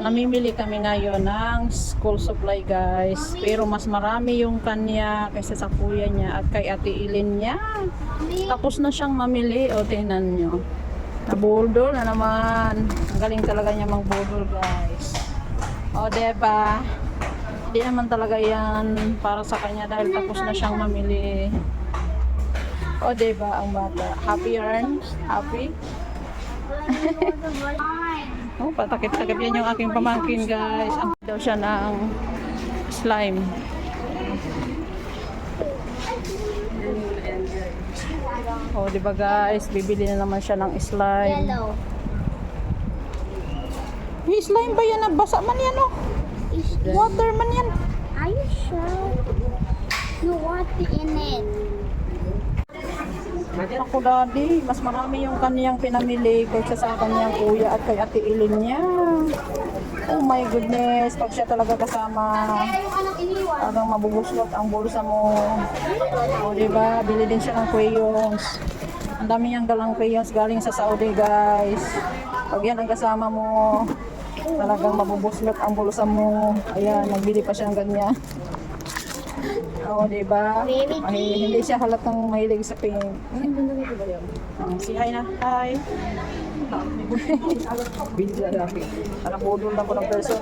namimili kami ngayon ng school supply guys. Pero mas marami yung kanya kaysa sa kuya niya at kay ate Ilin niya. Tapos na siyang mamili. O, tingnan nyo. Nabudol na naman. Ang galing talaga niya magbudol guys. O, diba? Hindi naman talaga yan para sa kanya dahil tapos na siyang mamili. O, diba ang bata? Happy yarn? Happy? Oh, patakip-takip yan yung aking pamangkin, guys. Ang daw siya ng slime. Oh, di ba guys? Bibili na naman siya ng slime. Yellow. Hey, slime ba yan? Basa man yan, oh. Water man yan. Are you sure? You want in it? Ako, daddy. Mas marami yung kaniyang pinamili kaysa sa kanyang kuya at kay ate Ilin niya. Oh my goodness. Pag siya talaga kasama? Talagang mabubuslot ang bulsa mo. O, diba? Bili din siya ng crayons. Ang dami niyang dalang crayons galing sa Saudi, guys. Pag yan ang kasama mo, talagang mabubuslot ang bulsa mo. Ayan, nagbili pa siya ng ganyan. O, diba? Ay, hindi siya halatang mahilig sa pink. Ah, si hi na. Hi. Budol na ko ng person.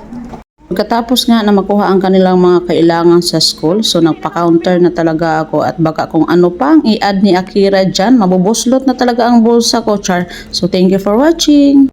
Pagkatapos nga na makuha ang kanilang mga kailangan sa school, so nagpa-counter na talaga ako at baka kung ano pang i-add ni Akira dyan, mabubuslot na talaga ang bulsa ko, char. So thank you for watching!